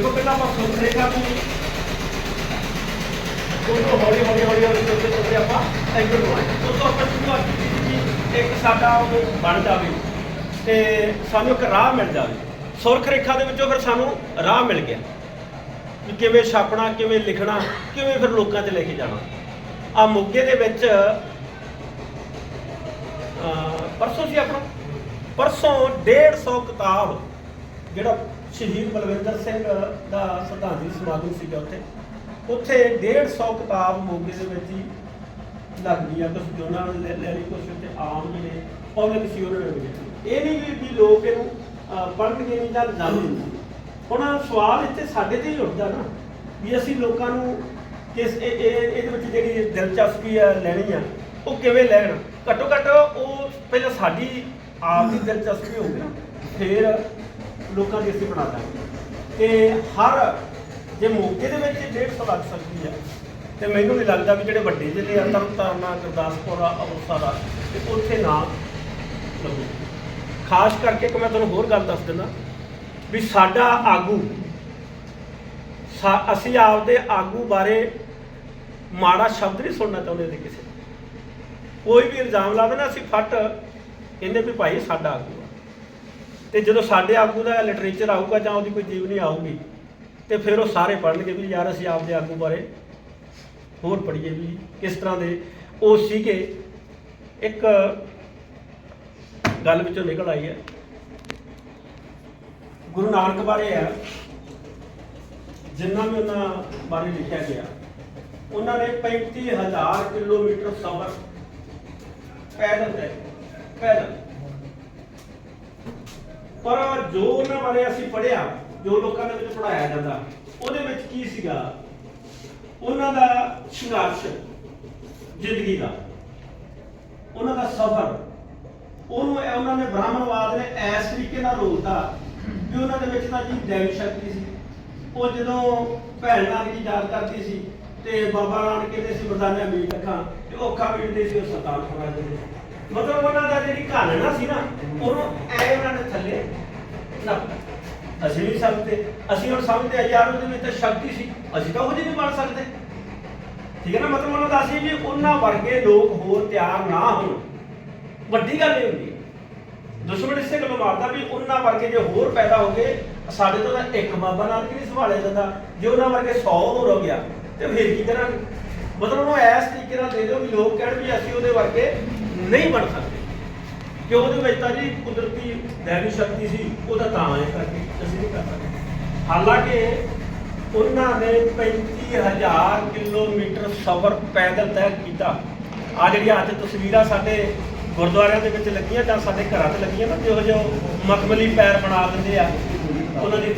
ਦੇਖੋ ਪਹਿਲਾਂ ਆਪਾਂ ਸੁਣ ਰੇਖਾ ਨੂੰ ਉਹਨੂੰ ਹੌਲੀ ਹੌਲੀ ਹੌਲੀ ਹੌਲੀ ਤੁਰਦੇ ਤੁਰਦੇ ਆਪਾਂ ਐਂਗਲ ਨੂੰ ਉਸ ਤੋਂ ਆਪਾਂ ਸ਼ੁਰੂਆਤ ਕੀਤੀ ਕਿ ਇੱਕ ਸਾਡਾ ਉਹ ਬਣ ਜਾਵੇ ਤੇ ਸਾਨੂੰ ਇੱਕ ਰਾਹ ਮਿਲ ਜਾਵੇ। ਸੁਰਖ ਰੇਖਾ ਦੇ ਵਿੱਚੋਂ ਫਿਰ ਸਾਨੂੰ ਰਾਹ ਮਿਲ ਗਿਆ ਕਿ ਕਿਵੇਂ ਛਾਪਣਾ ਕਿਵੇਂ ਲਿਖਣਾ ਕਿਵੇਂ ਫਿਰ ਲੋਕਾਂ 'ਚ ਲੈ ਕੇ ਜਾਣਾ। ਆ ਮੋਗੇ ਦੇ ਵਿੱਚ ਅਹ, ਪਰਸੋਂ ਸੀ ਆਪਣਾ ਪਰਸੋਂ 150 ਕਿਤਾਬ ਜਿਹੜਾ ਸ਼ਹੀਦ ਬਲਵਿੰਦਰ ਸਿੰਘ ਦਾ ਸ਼ਰਧਾਂਜਲੀ ਸਮਾਗਮ ਸੀਗਾ ਉੱਥੇ ਉੱਥੇ 150 ਕਿਤਾਬ ਮੋਗੇ ਦੇ ਵਿੱਚ ਹੀ ਲੱਗਦੀ ਗਈਆਂ ਕੁਝ ਜੋਨਾਂ ਨੇ ਲੈ ਲਈ ਕੁਝ ਤੇ ਆਮ ਜਿਹੜੇ ਪਬਲਿਕ ਸੀ, ਉਹਨਾਂ ਨੇ ਵੀ ਇਹ ਨਹੀਂ ਵੀ ਲੋਕ ਇਹਨੂੰ ਪੜ੍ਹਨਗੇ ਨਹੀਂ ਜਾਂ ਜਾਣਨਗੇ ਹੁਣ ਸਵਾਲ ਇੱਥੇ ਸਾਡੇ ਤੇ ਹੀ ਉੱਠਦਾ ਨਾ, ਵੀ ਅਸੀਂ ਲੋਕਾਂ ਨੂੰ ਕਿਸ ਇਹ ਇਹ- ਇਹਦੇ ਵਿੱਚ ਜਿਹੜੀ ਦਿਲਚਸਪੀ ਆ ਲੈਣੀ ਆ, ਉਹ ਕਿਵੇਂ ਲੈਣ? ਘੱਟੋ ਘੱਟ ਉਹ ਪਹਿਲਾਂ ਸਾਡੀ ਆਪ ਦੀ ਦਿਲਚਸਪੀ ਹੋਵੇ ਨਾ। ਫਿਰ ਲੋਕਾਂ ਦੀ ਅਸੀਂ ਬਣਾ ਦਾਂਗੇ। ਤੇ ਹਰ ਜੇ ਮੌਕੇ ਦੇ ਵਿੱਚ 150 ਲੱਗ ਸਕਦੀ ਹੈ, ਤੇ ਮੈਨੂੰ ਨਹੀਂ ਲੱਗਦਾ ਵੀ ਜਿਹੜੇ ਵੱਡੇ ਜ਼ਿਲ੍ਹੇ ਆ ਤਰਨਤਾਰਨ ਆ ਗੁਰਦਾਸਪੁਰ ਆ ਅੰਮ੍ਰਿਤਸਰ ਆ, ਤੇ ਉੱਥੇ ਨਾ ਲੱਗੂ। ਖਾਸ ਕਰਕੇ ਕਿ ਮੈਂ ਤੁਹਾਨੂੰ ਹੋਰ ਗੱਲ ਦੱਸ ਦਿੰਦਾ ਵੀ ਸਾਡਾ ਆਗੂ, ਸਾ- ਅਸੀਂ ਆਪਦੇ ਆਗੂ ਬਾਰੇ ਮਾੜਾ ਸ਼ਬਦ ਨਹੀਂ ਸੁਣਨਾ ਚਾਹੁੰਦੇ ਸੀ ਕਿਸੇ ਕੋਈ ਵੀ ਇਲਜ਼ਾਮ ਲਾਵੇ ਨਾ ਅਸੀਂ ਫੱਟ, ਕਹਿੰਦੇ ਵੀ ਭਾਈ ਸਾਡਾ ਆਗੂ ਤੇ ਜਦੋਂ ਸਾਡੇ ਆਗੂ ਦਾ ਲਿਟਰੇਚਰ ਆਊਗਾ ਜਾਂ ਉਹਦੀ ਕੋਈ ਜੀਵਨੀ ਆਊਗੀ, ਤੇ ਫਿਰ ਉਹ ਸਾਰੇ ਪੜ੍ਹਨਗੇ ਵੀ ਯਾਰ ਅਸੀਂ ਆਪਦੇ ਆਗੂ ਬਾਰੇ ਹੋਰ ਪੜ੍ਹੀਏ ਵੀ ਕਿਸ ਤਰ੍ਹਾਂ ਦੇ। ਉਹ ਸੀਗੇ, ਇੱਕ ਗੱਲ ਵਿੱਚੋਂ ਨਿਕਲ ਆਈ ਹੈ। ਗੁਰੂ ਨਾਨਕ ਬਾਰੇ ਹੈ, ਜਿੰਨਾ ਵੀ ਉਹਨਾਂ ਬਾਰੇ ਲਿਖਿਆ ਗਿਆ, ਉਹਨਾਂ ਨੇ 35000 ਕਿਲੋਮੀਟਰ ਸਫ਼ਰ ਪੈਦਲ ਤੈਅ ਪੈਦਲ। ਪਰ ਜੋ ਉਹਨਾਂ ਬਾਰੇ ਅਸੀਂ ਪੜ੍ਹਿਆ, ਜੋ ਲੋਕਾਂ ਦੇ ਵਿੱਚ ਪੜਾਇਆ ਜਾਂਦਾ, ਉਹਦੇ ਵਿੱਚ ਕੀ ਸੀਗਾ? ਉਹਨਾਂ ਦਾ ਸੰਘਰਸ਼, ਜ਼ਿੰਦਗੀ ਦਾ। ਉਹਨਾਂ ਦਾ ਸਫ਼ਰ। ਉਹਨੂੰ ਉਹਨਾਂ ਨੇ ਬ੍ਰਾਹਮਣਵਾਦ ਨੇ ਐਸ ਤਰੀਕੇ ਨਾਲ ਰੋਲਤਾ ਕਿ ਉਹਨਾਂ ਦੇ ਵਿੱਚ ਤਾਂ ਜੀ ਦੇਵੀ ਸ਼ਕਤੀ ਸੀ। ਉਹ ਜਦੋਂ ਭੈਣ ਨਾਨਕੀ ਯਾਦ ਕਰਦੀ ਸੀ ਤੇ ਬਾਬਾ ਨਾਨਕ ਕਹਿੰਦੇ ਸੀ ਮਰਦਾਨਾ ਮੀਟ ਅੱਖਾਂ ਤੇ ਉਹ ਅੱਖਾਂ ਮੀਟਦੇ ਸੀ, ਉਹ ਸਤਾਨ ਖਵਾ ਦਿੰਦੇ ਸੀ। ਮਤਲਬ ਉਹਨਾਂ ਦਾ ਜਿਹੜੀ ਘਾਲਣਾ ਸੀ ਨਾ, ਉਹਨੂੰ ਐ ਉਹਨਾਂ ਨੇ ਥੱਲੇ ਨਾ, ਅਸੀਂ ਵੀ ਸਮਝਦੇ। ਅਸੀਂ ਹੁਣ ਸਮਝਦੇ ਆ ਯਾਰ ਉਹਦੇ ਵਿੱਚ ਤਾਂ ਸ਼ਕਤੀ ਸੀ। ਅਸੀਂ ਤਾਂ ਉਹ ਜਿਹੇ ਨਹੀਂ ਬਣ ਸਕਦੇ। ਠੀਕ ਹੈ ਨਾ, ਮਤਲਬ ਉਹਨਾਂ ਦਾ ਅਸੀਂ ਵੀ ਉਹਨਾਂ ਵਰਗੇ ਲੋਕ ਹੋਰ ਤਿਆਰ ਨਾ ਹੋਣ। ਵੱਡੀ ਗੱਲ ਇਹ ਹੁੰਦੀ ਦੁਸ਼ਮਣ ਇਸੇ ਗੱਲੋਂ ਮਾਰਦਾ ਵੀ ਉਹਨਾਂ ਵਰਗੇ ਜੇ ਹੋਰ ਪੈਦਾ ਹੋ ਗਏ, ਸਾਡੇ ਤੋਂ ਤਾਂ ਇੱਕ ਬਾਬਾ ਨਾਨਕ ਨਹੀਂ ਸੰਭਾਲਿਆ ਜਾਂਦਾ। ਜੇ ਉਹਨਾਂ ਵਰਗੇ 100 ਹੋਰ ਹੋ ਗਿਆ, ਤੇ ਫਿਰ ਕੀ ਕਰਾਂਗੇ? ਮਤਲਬ ਉਹਨੂੰ ਐਸ ਤਰੀਕੇ ਨਾਲ ਦੇ ਦਿਓ ਵੀ ਲੋਕ ਕਹਿਣ ਵੀ ਅਸੀਂ ਉਹਦੇ ਵਰਗੇ ਨਹੀਂ ਬਣ ਸਕਦੇ। ਕਿ ਉਹਦੇ ਵਿੱਚ ਤਾਂ ਜੀ ਕੁਦਰਤੀ ਦੇਵੀ ਸ਼ਕਤੀ ਸੀ ਉਹਦਾ ਤਾਂ ਐ ਕਰਕੇ ਅਸੀਂ ਨਹੀਂ ਕਰ ਸਕਦੇ। ਹਾਲਾਂਕਿ ਉਹਨਾਂ ਨੇ 35000 ਕਿਲੋਮੀਟਰ ਸਫ਼ਰ ਪੈਦਲ ਤੈਅ ਕੀਤਾ। ਆ ਜਿਹੜੀਆਂ ਅੱਜ ਤਸਵੀਰਾਂ ਸਾਡੇ ਗੁਰਦੁਆਰਿਆਂ ਦੇ ਵਿੱਚ ਲੱਗੀਆਂ ਜਾਂ ਸਾਡੇ ਘਰਾਂ ਤੇ ਲੱਗੀਆਂ ਨਾ ਜਿਹੋ ਜਿਹੇ ਉਹ ਮਖਮਲੀ ਪੈਰ ਬਣਾ ਦਿੰਦੇ ਆ। ਉਹਨਾਂ ਦੀ